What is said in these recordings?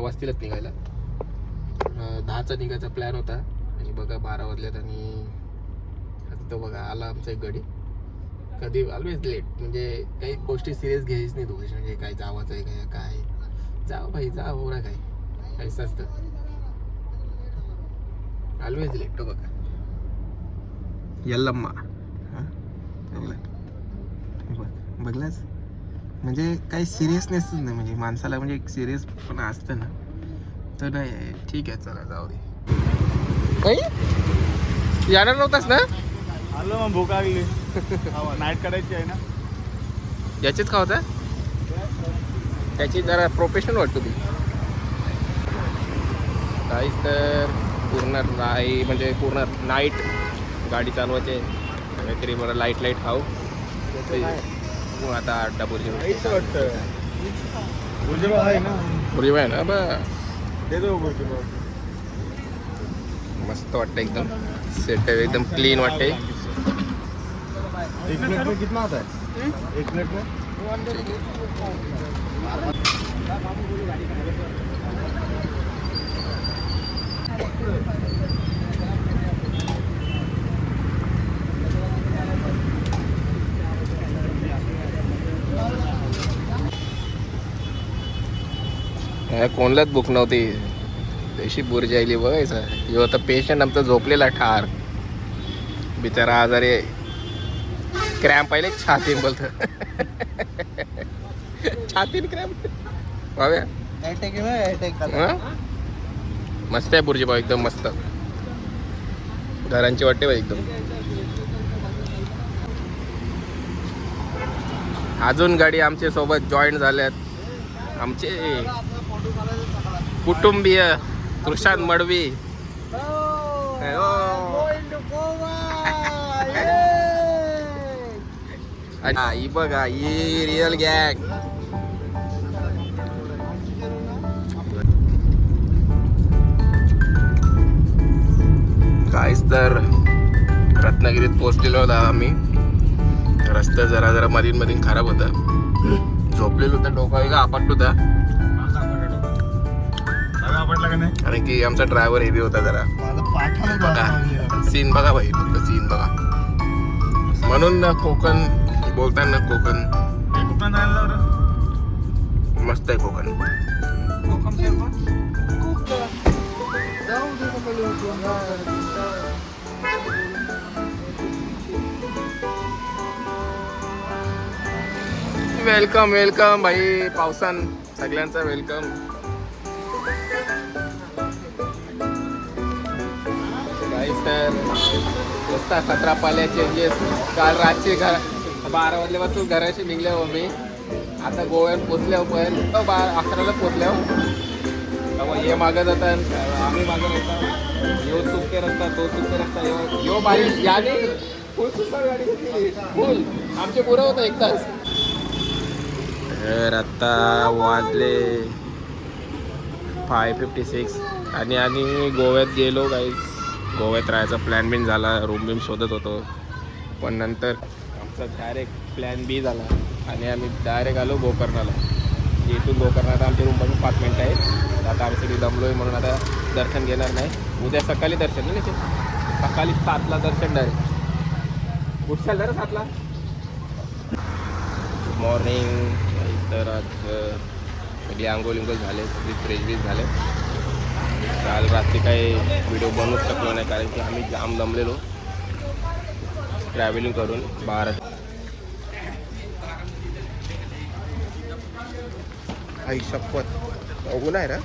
वाजतीलच निघायला. दहाचा निघायचा प्लॅन होता. आणि बघा बारा वाजल्यात आणि आता तो बघा आला आमचा एक गडी. कधी ऑलवेज लेट म्हणजे काही गोष्टी सिरियस घ्यायच नाही तुझी म्हणजे काय जावाचं आहे काय काय? जाव भाई जा हो ना काय काहीच असतं ऑलवेज लेट तो बघा. यल्लम्मा. हा? बघला. बघलाच म्हणजे काही सिरियसनेसच नाही म्हणजे माणसाला म्हणजे एक सिरियस पण असतं ना. तर नाही ठीक आहे चला जाऊ दे. येणार नव्हतास ना? आलो मग भूक लागली. नाईट करायची आहे ना? याचीच का होता त्याची जरा प्रोफेशनल वाटतो ती काहीच तर पूर्ण राई म्हणजे पूर्ण नाईट गाडी चालवायचे काहीतरी बरं लाइट लाइट खाऊ आता अड्डा बुर्जी आहे बुर्जी आहे ना? मस्त वाटतं एकदम. सेट एकदम क्लीन वाटते एक में कितना आता है? एक में? ह्या कोणलाच बुक नव्हती. तशी बुर्जी आली बघायचं. ह्यो आता पेशंट आमचा झोपलेला ठार. बिचारा आजारी क्रॅम्प पाहिले छातीन बोलत. छातीन क्रॅम्प. भाव्या? मस्त आहे बुर्जी भाऊ एकदम मस्त. घरांची वाटते बा एकदम. अजून गाडी आमच्यासोबत जॉईन झाल्यात. आमचे. कुटुंबीय कृषांत मडवी. हो. आणि हा, बघा ही रिअल गॅग काहीच तर रत्नागिरीत पोहोचलेलो होता आम्ही. रस्ता जरा जरा मधीन मधीन खराब होता. झोपलेलो होता डोका का आपट होता. आवडला का नाही? कारण की आमचा ड्रायव्हर हेवी होता जरा. बघा सीन बघा भाई फक्त सीन बघा. म्हणून ना कोकण बोलताना कोकण. कोकण मस्त आहे कोकण. वेलकम वेलकम भाई. पावसान सगळ्यांचा वेलकम गाईस तर सतरा पाल्या चेंजेस काल रातचे घर बारा वाजल्यापासून घराशी निघले हो मी आता गोव्यात पोचल्या पण बारा अकराला पोचल्या तेव्हा हे मागत होता आम्ही मागत होता यो चुके रस्ता तो चुके रस्ता. यो यो बाई याने फुल सुद्धा गाडी घेतली फुल. आमचे पुरं होतं एक तास. तर आता वाजले फाय फिफ्टी सिक्स आणि आम्ही गोव्यात गेलो गाईस गोव्यात राहायचा प्लॅन बिन झाला रूम बिम शोधत होतो. पण नंतर आमचा डायरेक्ट प्लॅन बी झाला आणि आम्ही डायरेक्ट आलो गोकर्णाला. इथून गोकर्णात आमची रूम पाच मिनटं आहे आता आम्ही सगळी दमलो आहे म्हणून आता दर्शन घेणार नाही. उद्या सकाळी दर्शन नाही ते सकाळी सातला दर्शन डायरेक्ट कुठच्या जरा सातला? गुड मॉर्निंग तर आज सगळी आंघोळ इंगोल झाले सगळी फ्रेश बीज झाले. काल रात्री काही व्हिडिओ बनवूच शकलो नाही कारण की आम्ही जाम दमलेलो. ट्रॅव्हलिंग करून बारा आई शपथ. ऊन आहे ना?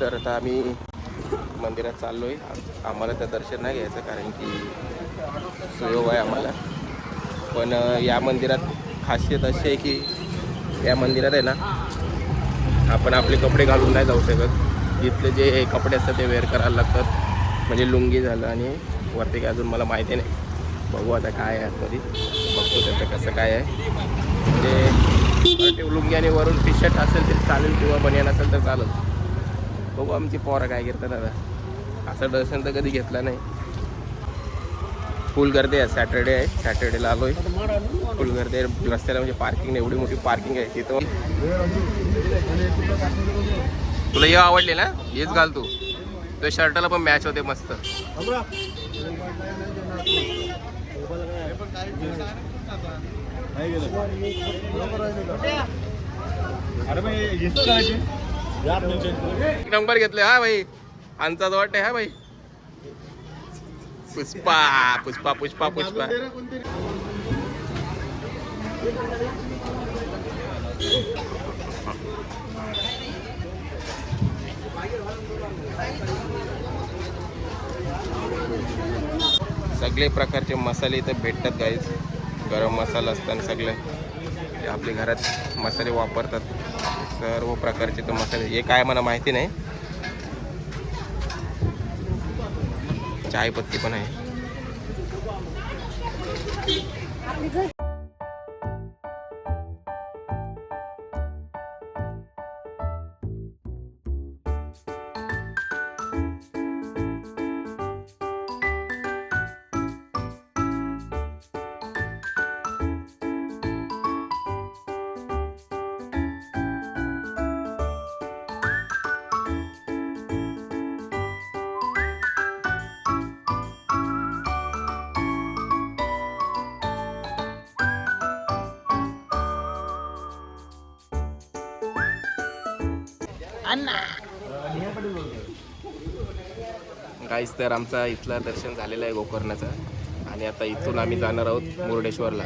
तर आता आम्ही मंदिरात चाललो आहे आम्हाला तर दर्शन नाही घ्यायचं कारण की सुयोग आहे आम्हाला. पण या मंदिरात खासियत अशी आहे की या मंदिरात आहे ना आपण आपले कपडे घालून नाही जाऊ शकत. इथले जे कपडे असतात ते वेअर करायला लागतात. म्हणजे लुंगी झालं आणि वरती काय अजून मला माहिती नाही. बघू आता काय आहे आतमध्ये. बघतो त्याचं कसं काय आहे. म्हणजे ते लुंगी आणि वरून टी शर्ट असेल तरी चालेल किंवा बनियान असेल तर चालेल. बघू आमची पोरं काय करतात आता. असं दर्शन तर कधी घेतलं नाही. फुल गर्दी आहे सॅटर्डे आहे. सॅटर्डेला आलोय. फुल गर्दी आहे. रस्त्याला म्हणजे पार्किंग एवढी मोठी पार्किंग आहे तिथं. तुला हे आवडले ना? हेच घाल तू. तो शर्टाला पण मॅच होते मस्त. नंबर घेतले हा भाई. आमचा वाटते हा भाई. पुष्पा पुष्पा पुष्पा पुष्पा. सगळे प्रकारचे मसाले इथं भेटतात गाईज गरम मसाला असताना सगळे. जे आपल्या घरात मसाले वापरतात सर्व प्रकारचे तर मसाले. हे काय मला माहिती नाही. चाय पत्ती पण आहे. काहीच तर आमचा इथला दर्शन झालेलं आहे गोकर्णाचं. आणि आता इथून आम्ही जाणार आहोत मुर्डेश्वरला.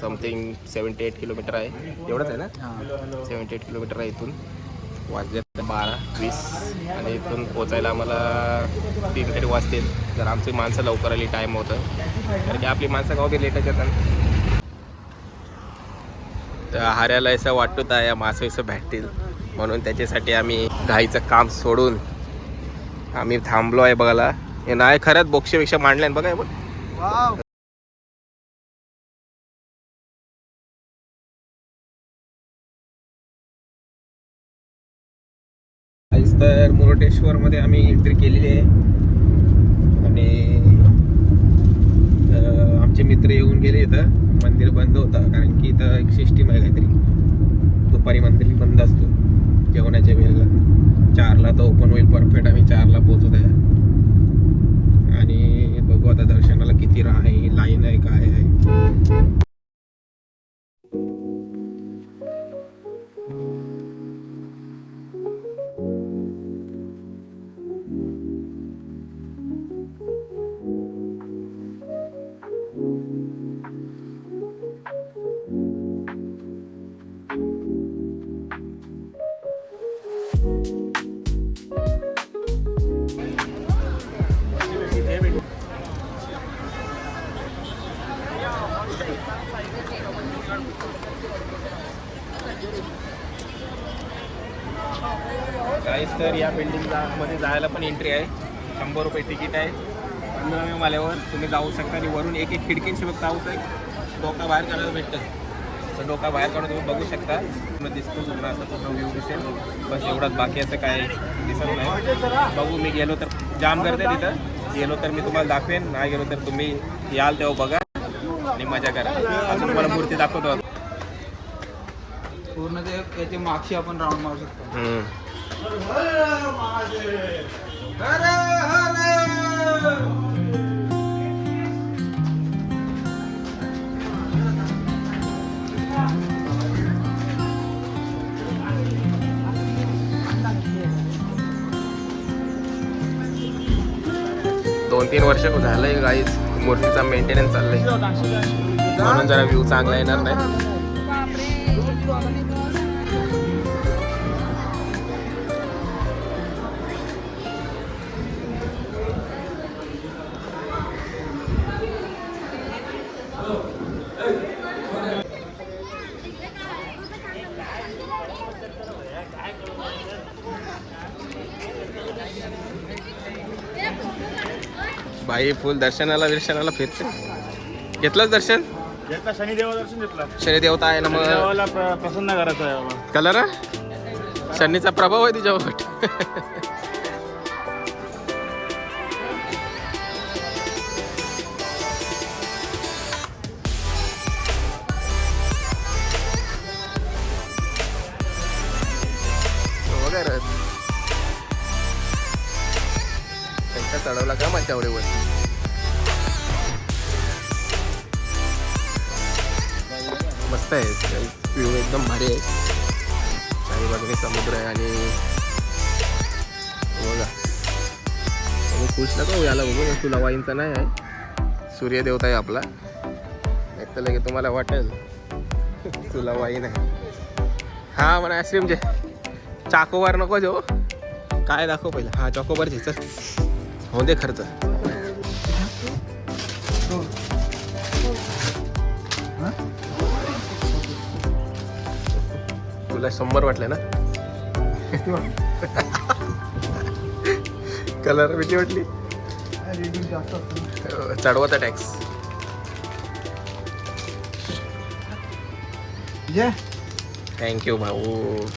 समथिंग सेवन्टी एट किलोमीटर आहे. एवढंच आहे ना? सेवन्टी एट किलोमीटर आहे इथून. वाजले बारा वीस. आणि इथून पोचायला आम्हाला तीन तरी वाजतील. जर आमची माणसं लवकर आली टाईम होतं. कारण की आपली माणसं गाव बी लेटच येतात. तर हाऱ्याला असं वाटत आहे या मासं भेटतील म्हणून त्याच्यासाठी आम्ही घाईचं काम सोडून आम्ही थांबलो आहे बघायला. हे नाही खरंच बोक्षेपेक्षा मांडले बघा बघ. आज तर मुरुडेश्वरमध्ये आम्ही एंट्री केलेली आहे. आणि आमचे मित्र येऊन गेले इथं. मंदिर बंद होतं कारण की इथं एक सिस्टीम आहे काहीतरी. दुपारी मंदिर बंद असतो. जेवणाच्या वेळेला. चारला तर ओपन होईल परफेक्ट आम्ही चारला पोहोचू द्या. आणि बघू आता दर्शनाला किती राह आहे लाईन आहे काय आहे. काहीच तर या बिल्डिंगला मध्ये जायला पण एंट्री आहे. शंभर रुपये तिकीट आहे. पंधराव्या माल्यावर तुम्ही जाऊ शकता आणि वरून एक एक खिडकींशी फक्त जाऊ शकता. डोका बाहेर काढायला भेटतं. तर डोका बाहेर काढून तुम्ही बघू शकता. पूर्ण दिसतो पूर्ण असं पूर्ण व्ह्यू दिसेल. बस एवढंच बाकी असं काय दिसत नाही. बघू मी गेलो तर जाम करते तिथं. गेलो तर मी तुम्हाला दाखवेन. नाही गेलो तर तुम्ही याल तेव्हा बघा आणि मजा करा. अजून तुम्हाला मूर्ती दाखवतो पूर्ण ते याची मागशी आपण राऊंड मारू शकतो. दोन तीन वर्ष झालंय गाईज मूर्तीचा मेंटेनन्स चाललंय. म्हणून जरा व्ह्यू चांगला येणार नाही. बाई फुल दर्शनाला दर्शनाला फिरते. घेतलंच दर्शन? घेतला शनिदेवा दर्शन घेतला. शनी देवता आहे ना मग. प्रसन्न करायचं आहे कलर? शनीचा प्रभाव आहे तिच्यावर चढवला का मग तेवढे वर मस्त आहे. व्ह्यू एकदम भारी आहे. चारी बाजूने समुद्र आहे आणि बघा. तुम्ही खुश नको होऊ याला बघून. तुला वाईनचा नाही आहे. सूर्यदेवता आहे आपला. एक तर लगे तुम्हाला वाटेल. तुला वाईन आहे. हा म्हणा आईस्क्रीमचे चाकोबार नको जो काय दाखव पहिला. हा चॉकोबारचे चल. हो दे खर्च तुला शंभर वाटले ना? कलर भीती वाटली? चढवता टॅक्स ये. थँक्यू भाऊ.